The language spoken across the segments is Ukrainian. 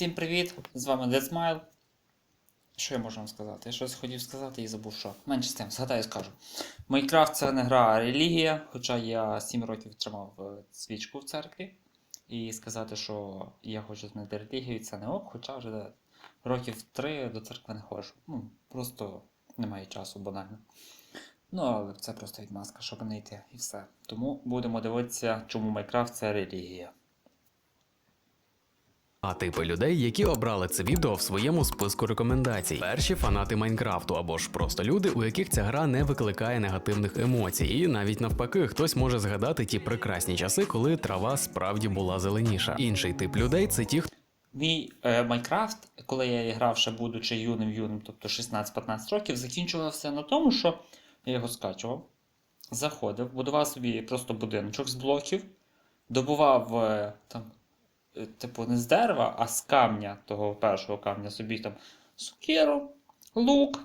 Всім привіт! З вами Dead Що я можу вам сказати? Я щось хотів сказати і забув що. Менше з тим, згадаю, скажу. Майнкрафт це не гра, а релігія, хоча я 7 років тримав е, свічку в церкві. І сказати, що я хочу змінити релігію, це не ок, хоча вже років 3 до церкви не ходжу. Ну, просто немає часу банально. Ну, але це просто відмазка, щоб не йти і все. Тому будемо дивитися, чому Майнкрафт це релігія. А типи людей, які обрали це відео в своєму списку рекомендацій. Перші фанати Майнкрафту або ж просто люди, у яких ця гра не викликає негативних емоцій. І навіть навпаки, хтось може згадати ті прекрасні часи, коли трава справді була зеленіша. Інший тип людей це ті, хто. Мій е, Майнкрафт, коли я грав ще будучи юним юним, тобто 16-15 років, закінчувався на тому, що я його скачував, заходив, будував собі просто будиночок з блоків, добував е, там, типу, не з дерева, а з камня, того першого камня собі там сукеру, лук,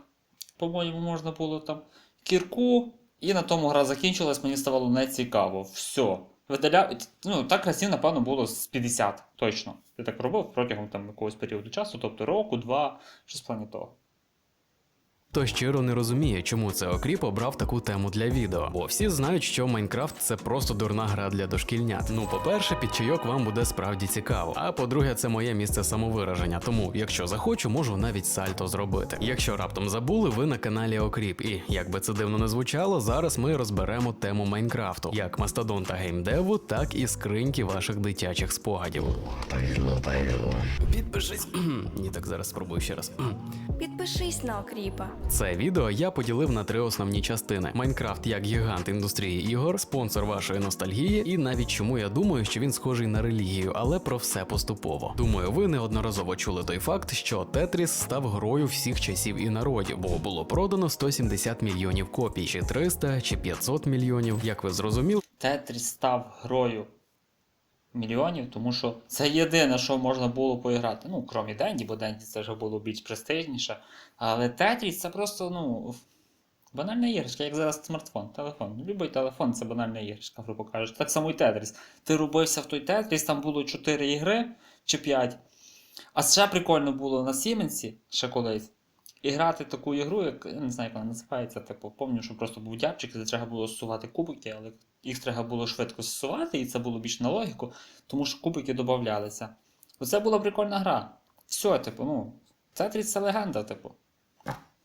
по-моєму, можна було там, кірку, і на тому гра закінчилась, мені ставало нецікаво. Все. Видаля... ну, так разів, напевно, було з 50, точно. Я так робив протягом там якогось періоду часу, тобто року, два, щось плані того. Хто щиро не розуміє, чому це окріп обрав таку тему для відео. Бо всі знають, що Майнкрафт це просто дурна гра для дошкільнят. Ну, по-перше, під чайок вам буде справді цікаво. А по-друге, це моє місце самовираження. Тому, якщо захочу, можу навіть сальто зробити. Якщо раптом забули, ви на каналі Окріп. І як би це дивно не звучало, зараз ми розберемо тему Майнкрафту, як мастодонта геймдеву, так і скриньки ваших дитячих спогадів. Підпишись. Ні, так зараз спробую ще раз. Підпишись на окріпа. Це відео я поділив на три основні частини: Майнкрафт як гігант індустрії ігор, спонсор вашої ностальгії, і навіть чому я думаю, що він схожий на релігію, але про все поступово. Думаю, ви неодноразово чули той факт, що Тетріс став грою всіх часів і народів, бо було продано 170 мільйонів копій, чи 300, чи 500 мільйонів. Як ви зрозуміли, Тетріс став грою мільйонів, тому що це єдине, що можна було поіграти. Ну, крім Денді, бо Денді це вже було більш престижніше. Але Тетріс це просто, ну. Банальна іграшка, як зараз смартфон, телефон. Любий телефон це банальна іграшка, грубо кажучи. Так само і Тетріс. Ти робився в той Тетріс, там було 4 ігри чи 5. А ще прикольно було на Сіменсі, ще колись. І грати таку ігру, як я не знаю, як вона називається. Типу, пам'ятаю, що просто був дябчик, де треба було зсувати кубики, але їх треба було швидко зсувати, і це було більш на логіку, тому що кубики додавалися. Оце була прикольна гра. Все, типу, ну, Тетріс це легенда, типу.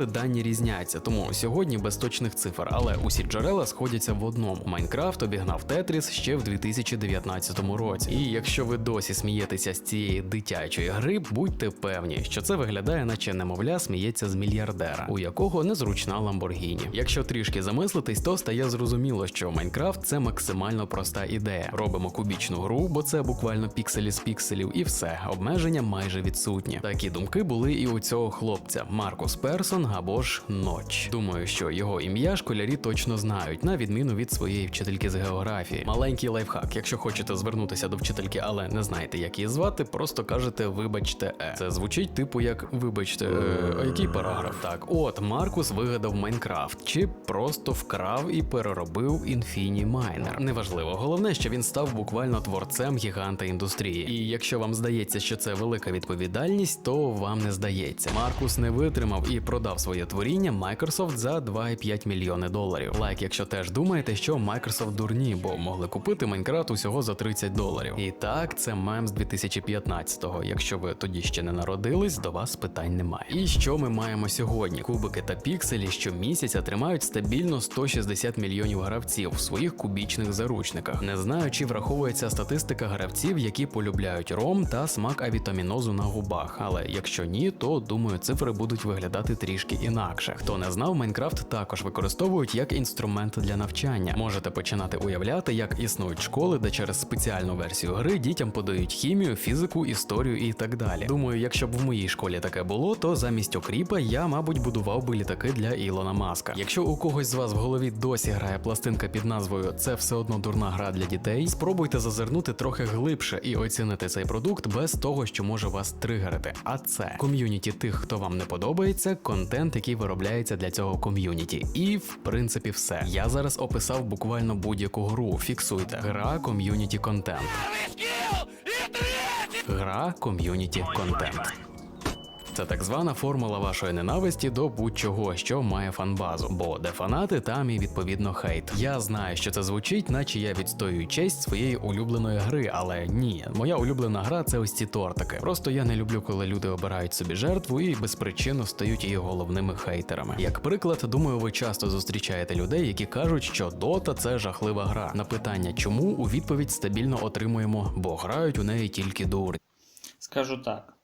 Дані різняться, тому сьогодні без точних цифр, але усі джерела сходяться в одному. Майнкрафт обігнав Тетріс ще в 2019 році. І якщо ви досі смієтеся з цієї дитячої гри, будьте певні, що це виглядає, наче немовля сміється з мільярдера, у якого незручна Ламборгіні. Якщо трішки замислитись, то стає зрозуміло, що Майнкрафт це максимально проста ідея. Робимо кубічну гру, бо це буквально пікселі з пікселів, і все обмеження майже відсутні. Такі думки були і у цього хлопця Маркус Персон або ж Ноч. Думаю, що його ім'я школярі точно знають, на відміну від своєї вчительки з географії. Маленький лайфхак. Якщо хочете звернутися до вчительки, але не знаєте, як її звати, просто кажете вибачте, е. Це звучить типу як вибачте, е, який параграф? Так, от Маркус вигадав Майнкрафт, чи просто вкрав і переробив Інфіні Майнер. Неважливо, головне, що він став буквально творцем гіганта індустрії. І якщо вам здається, що це велика відповідальність, то вам не здається. Маркус не витримав і продав своє творіння Microsoft за 2,5 мільйони доларів. Лайк, якщо теж думаєте, що Microsoft дурні, бо могли купити Майнкрафт усього за 30 доларів. І так, це мем з 2015-го. Якщо ви тоді ще не народились, до вас питань немає. І що ми маємо сьогодні? Кубики та пікселі щомісяця тримають стабільно 160 мільйонів гравців в своїх кубічних заручниках. Не знаю, чи враховується статистика гравців, які полюбляють ром та смак авітамінозу на губах. Але якщо ні, то думаю, цифри будуть виглядати трішки інакше. Хто не знав, Майнкрафт також використовують як інструмент для навчання. Можете починати уявляти, як існують школи, де через спеціальну версію гри дітям подають хімію, фізику, історію і так далі. Думаю, якщо б в моїй школі таке було, то замість окріпа я, мабуть, будував би літаки для Ілона Маска. Якщо у когось з вас в голові досі грає пластинка під назвою Це все одно дурна гра для дітей, спробуйте зазирнути трохи глибше і оцінити цей продукт без того, що може вас тригерити. А це ком'юніті тих, хто вам не подобається, контент, який виробляється для цього ком'юніті. І в принципі все. Я зараз описав буквально будь-яку гру. Фіксуйте. Гра ком'юніті контент. Гра, ком'юніті, контент. Це так звана формула вашої ненависті до будь-чого, що має фанбазу. Бо де фанати, там і відповідно хейт. Я знаю, що це звучить, наче я відстоюю честь своєї улюбленої гри, але ні, моя улюблена гра це ось ці тортики. Просто я не люблю, коли люди обирають собі жертву і безпричинно стають її головними хейтерами. Як приклад, думаю, ви часто зустрічаєте людей, які кажуть, що Dota – це жахлива гра. На питання, чому у відповідь стабільно отримуємо, бо грають у неї тільки дурні. Скажу так.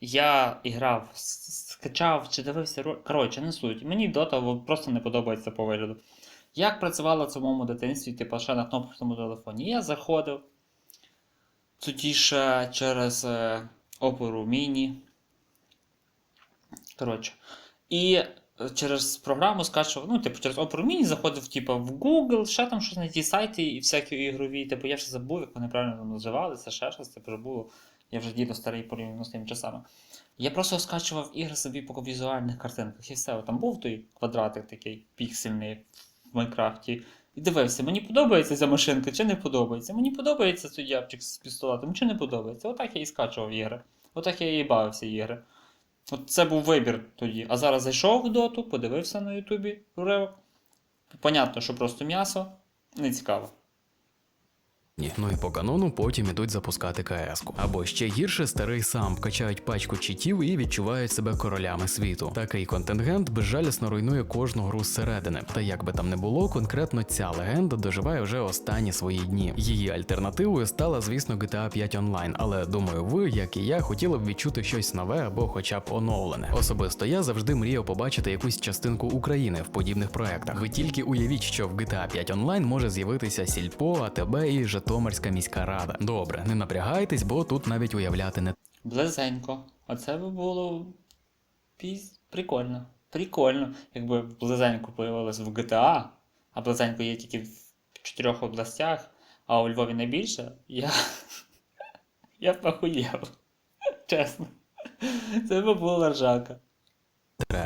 Я грав, с- скачав чи дивився. ро- Коротше, не суть. Мені во- просто не подобається по вигляду. Як працювала в моєму дитинстві, типу, ще на кнопочному телефоні. Я заходив ще через е, оперу Міні. Коротше. І е, через програму скачував, ну, типу, через оперу Міні заходив, типу, в Google, ще там щось на ті сайти і всякі ігрові. Типу, я вже забув, як вони правильно називалися, ще щось, це вже було. Я вже дідо старий порівняно з тими часами. Я просто скачував ігри собі по візуальних картинках і все. Там був той квадратик такий піксельний в Майнкрафті. І дивився, мені подобається ця машинка чи не подобається. Мені подобається цей япчик з пістолетом чи не подобається. Отак я і скачував ігри. Отак я і бавився ігри. От це був вибір тоді. А зараз зайшов в доту, подивився на Ютубі уривок. Понятно, що просто м'ясо. Не цікаво. Ні. Ну і по канону потім ідуть запускати КС-ку. Або ще гірше старий сам вкачають пачку читів і відчувають себе королями світу. Такий контингент безжалісно руйнує кожну гру зсередини. Та як би там не було, конкретно ця легенда доживає вже останні свої дні. Її альтернативою стала, звісно, GTA 5 Online, але думаю, ви, як і я, хотіли б відчути щось нове або хоча б оновлене. Особисто я завжди мріяв побачити якусь частинку України в подібних проектах. Ви тільки уявіть, що в GTA 5 Online може з'явитися Сільпо, АТБ і Житомирська міська рада. Добре, не напрягайтесь, бо тут навіть уявляти не Близенько. Оце би було піз... прикольно. Прикольно, якби близенько появилось в GTA, а близенько є тільки в чотирьох областях, а у Львові найбільше, я. Я б охуєв. Чесно. Це би була ржака.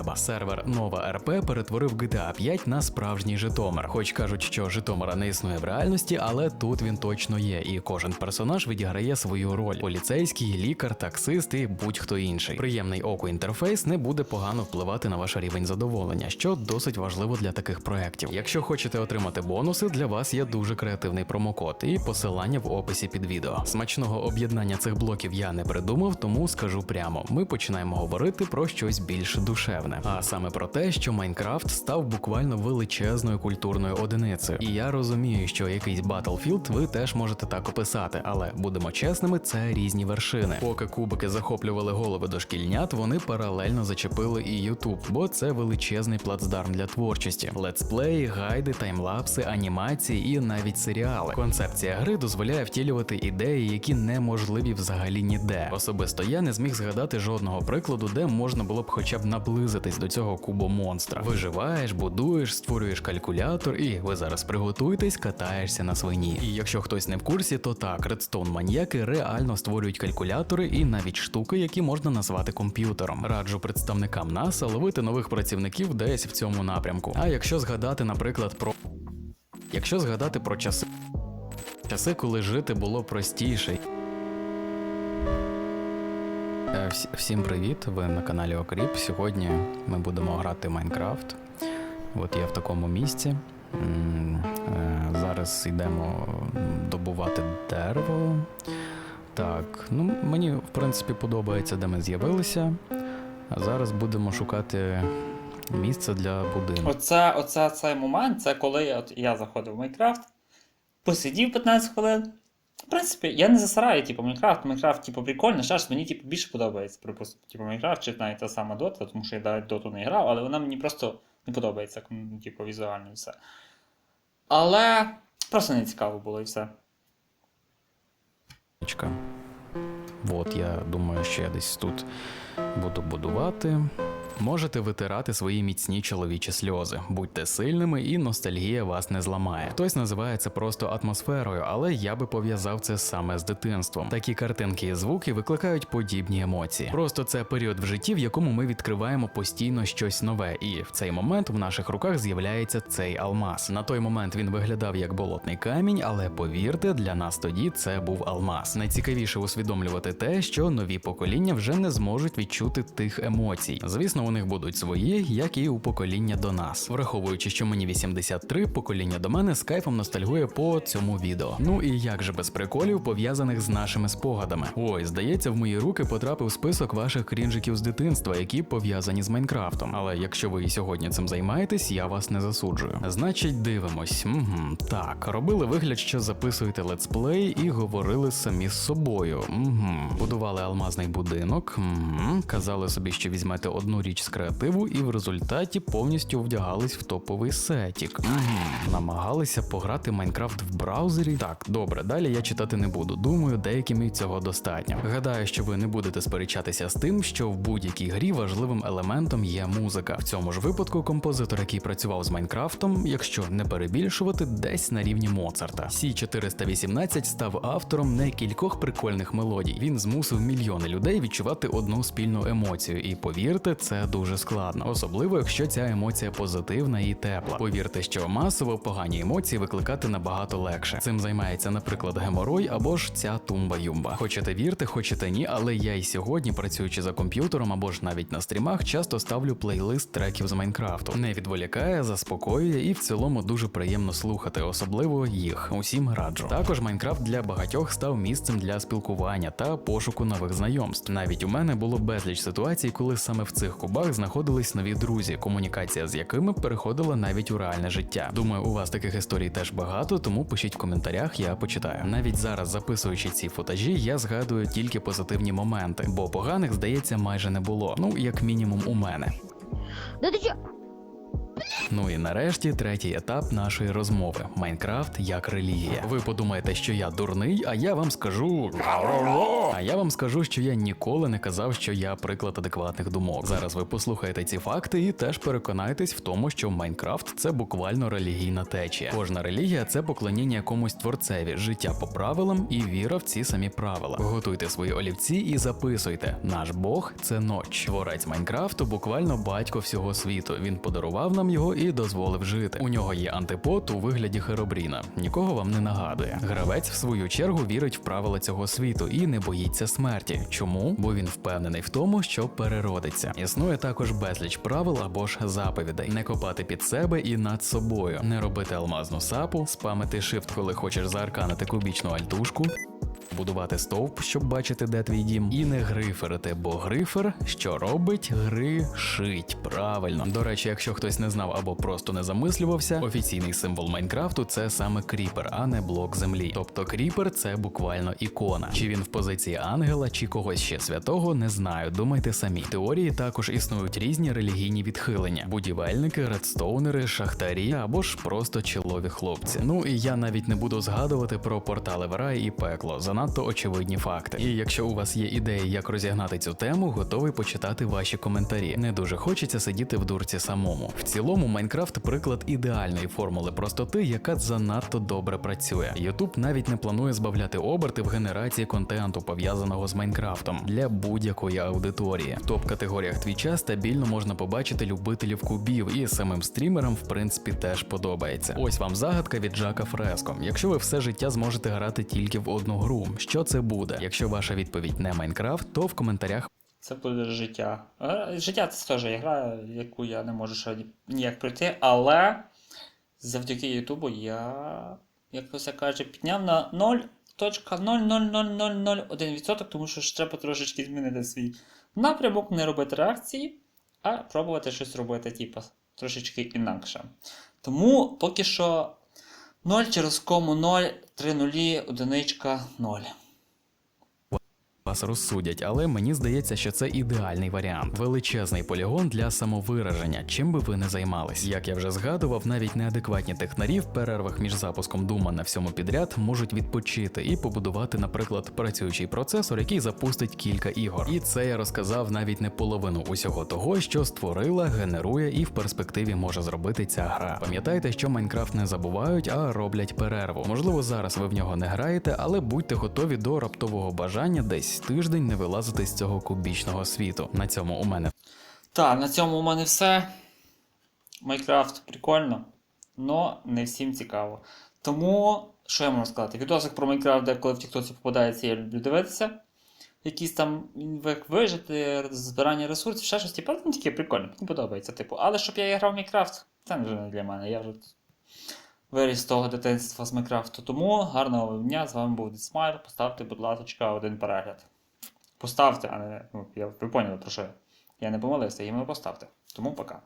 Треба. Сервер Нова РП перетворив GTA 5 на справжній Житомир. Хоч кажуть, що Житомира не існує в реальності, але тут він точно є, і кожен персонаж відіграє свою роль: поліцейський, лікар, таксист і будь-хто інший. Приємний оку інтерфейс не буде погано впливати на ваш рівень задоволення, що досить важливо для таких проєктів. Якщо хочете отримати бонуси, для вас є дуже креативний промокод і посилання в описі під відео. Смачного об'єднання цих блоків я не придумав, тому скажу прямо: ми починаємо говорити про щось більш душевне, а саме про те, що Майнкрафт став буквально величезною культурною одиницею. І я розумію, що якийсь Battlefield ви теж можете так описати, але будемо чесними, це різні вершини. Поки кубики захоплювали голови дошкільнят, вони паралельно зачепили і YouTube, бо це величезний плацдарм для творчості. Летсплеї, гайди, таймлапси, анімації і навіть серіали. Концепція гри дозволяє втілювати ідеї, які неможливі взагалі ніде. Особисто я не зміг згадати жодного прикладу, де можна було б хоча б наблизитись до цього кубомонстра. Виживаєш, будуєш, створюєш калькулятор, і ви зараз приготуйтесь, катаєшся на свині. І якщо хтось не в курсі, то так, редстоун маньяки реально створюють калькулятори і навіть штуки, які можна назвати комп'ютером. Раджу представникам НАСА ловити нових працівників десь в цьому напрямку. А якщо згадати, наприклад, про якщо згадати про часи. Часи, коли жити було простіше. Всі- Всім привіт! Ви на каналі Окріп. Сьогодні ми будемо грати Майнкрафт. От я в такому місці. Е, Зараз йдемо добувати дерево. Так, ну мені в принципі подобається, де ми з'явилися. А зараз будемо шукати місце для будинку. Оце, оце цей момент, це коли от я заходив в Майнкрафт, посидів 15 хвилин. В принципі, я не засираю, типу, Майнкрафт. Майнкрафт, типу, прикольно, ж мені типу, більше подобається, припустимо, типу, Майнкрафт, чи навіть та сама Дота, тому що я навіть доту не грав, але вона мені просто не подобається, типу, візуально і все. Але просто не цікаво було і все. От, я думаю, що я десь тут буду будувати. Можете витирати свої міцні чоловічі сльози. Будьте сильними, і ностальгія вас не зламає. Хтось називає це просто атмосферою, але я би пов'язав це саме з дитинством. Такі картинки і звуки викликають подібні емоції. Просто це період в житті, в якому ми відкриваємо постійно щось нове, і в цей момент в наших руках з'являється цей алмаз. На той момент він виглядав як болотний камінь, але повірте, для нас тоді це був алмаз. Найцікавіше усвідомлювати те, що нові покоління вже не зможуть відчути тих емоцій. Звісно, них будуть свої, як і у покоління до нас. Враховуючи, що мені 83, покоління до мене з кайфом ностальгує по цьому відео. Ну і як же без приколів пов'язаних з нашими спогадами. Ой, здається, в мої руки потрапив список ваших крінжиків з дитинства, які пов'язані з Майнкрафтом. Але якщо ви і сьогодні цим займаєтесь, я вас не засуджую. Значить, дивимось. Угу. Так, робили вигляд, що записуєте летсплей і говорили самі з собою. Угу. Будували алмазний будинок. Угу. Казали собі, що візьмете одну річ з креативу, і в результаті повністю вдягались в топовий сетік. Угу. Намагалися пограти Майнкрафт в браузері. Так, добре, далі я читати не буду. Думаю, деяким і цього достатньо. Гадаю, що ви не будете сперечатися з тим, що в будь-якій грі важливим елементом є музика. В цьому ж випадку композитор, який працював з Майнкрафтом, якщо не перебільшувати, десь на рівні Моцарта. Сі 418 став автором не кількох прикольних мелодій. Він змусив мільйони людей відчувати одну спільну емоцію, і повірте, це дуже складно, особливо якщо ця емоція позитивна і тепла. Повірте, що масово погані емоції викликати набагато легше. Цим займається, наприклад, геморой або ж ця тумба-юмба. Хочете вірте, хочете ні, але я і сьогодні, працюючи за комп'ютером або ж навіть на стрімах, часто ставлю плейлист треків з Майнкрафту. Не відволікає, заспокоює і в цілому дуже приємно слухати, особливо їх. Усім раджу. Також Майнкрафт для багатьох став місцем для спілкування та пошуку нових знайомств. Навіть у мене було безліч ситуацій, коли саме в цих кубах знаходились нові друзі, комунікація з якими переходила навіть у реальне життя. Думаю, у вас таких історій теж багато, тому пишіть в коментарях, я почитаю. Навіть зараз, записуючи ці футажі, я згадую тільки позитивні моменти, бо поганих здається майже не було. Ну як мінімум у мене. Да ти чо? Ну і нарешті третій етап нашої розмови: Майнкрафт як релігія. Ви подумаєте, що я дурний, а я вам скажу. А я вам скажу, що я ніколи не казав, що я приклад адекватних думок. Зараз ви послухаєте ці факти і теж переконайтесь в тому, що Майнкрафт це буквально релігійна течія. Кожна релігія це поклоніння якомусь творцеві, життя по правилам і віра в ці самі правила. Готуйте свої олівці і записуйте: наш Бог це ноч. Творець Майнкрафту буквально батько всього світу. Він подарував нам його і дозволив жити. У нього є антипод у вигляді Херобріна. Нікого вам не нагадує. Гравець, в свою чергу, вірить в правила цього світу і не боїться смерті. Чому? Бо він впевнений в тому, що переродиться. Існує також безліч правил або ж заповідей: не копати під себе і над собою, не робити алмазну сапу, спамити shift, коли хочеш заарканити кубічну альтушку. Будувати стовп, щоб бачити, де твій дім, і не гриферити, бо грифер, що робить, гришить. Правильно. До речі, якщо хтось не знав або просто не замислювався, офіційний символ Майнкрафту це саме кріпер, а не блок землі. Тобто кріпер це буквально ікона. Чи він в позиції ангела, чи когось ще святого, не знаю. Думайте самі. В теорії також існують різні релігійні відхилення: будівельники, редстоунери, шахтарі або ж просто чолові хлопці. Ну і я навіть не буду згадувати про портали в рай і пекло. Занадто очевидні факти. І якщо у вас є ідеї, як розігнати цю тему, готовий почитати ваші коментарі. Не дуже хочеться сидіти в дурці самому. В цілому, Майнкрафт приклад ідеальної формули простоти, яка занадто добре працює. Ютуб навіть не планує збавляти оберти в генерації контенту, пов'язаного з Майнкрафтом для будь-якої аудиторії. В топ-категоріях твіча стабільно можна побачити любителів кубів, і самим стрімерам, в принципі, теж подобається. Ось вам загадка від Джака Фреско. Якщо ви все життя зможете грати тільки в одну гру, що це буде? Якщо ваша відповідь не Майнкрафт, то в коментарях Це буде життя. Е, Життя це теж гра, яку я не можу ще ніяк пройти, але завдяки Ютубу я, як все каже, підняв на 0.00001%, тому що ж треба трошечки змінити свій напрямок, не робити реакції, а пробувати щось робити, типу, трошечки інакше. Тому поки що 0 через кому 0, 3 нулі, одиничка 0. Вас розсудять, але мені здається, що це ідеальний варіант. Величезний полігон для самовираження, чим би ви не займались. Як я вже згадував, навіть неадекватні технарі в перервах між запуском дума на всьому підряд можуть відпочити і побудувати, наприклад, працюючий процесор, який запустить кілька ігор. І це я розказав навіть не половину усього того, що створила, генерує і в перспективі може зробити ця гра. Пам'ятайте, що Майнкрафт не забувають, а роблять перерву. Можливо, зараз ви в нього не граєте, але будьте готові до раптового бажання десь тиждень не вилазити з цього кубічного світу. На цьому у мене Так, на цьому у мене все. Майнкрафт прикольно, але не всім цікаво. Тому, що я можу сказати? Відосик про Майнкрафт, де коли в Тіктоці попадається, я люблю дивитися. Якісь там як вижити, збирання ресурсів, ще щось, типу, ну таке прикольно, мені подобається. Типу. Але щоб я грав в Майнкрафт, це вже не для мене. Я вже виріс з того дитинства з Майнкрафту. Тому гарного дня, з вами був Дисмайл. Поставте, будь ласка, один перегляд. Поставте, а не. Ну, я, ви поняли про що я. Я не помилився, іменно поставте. Тому пока.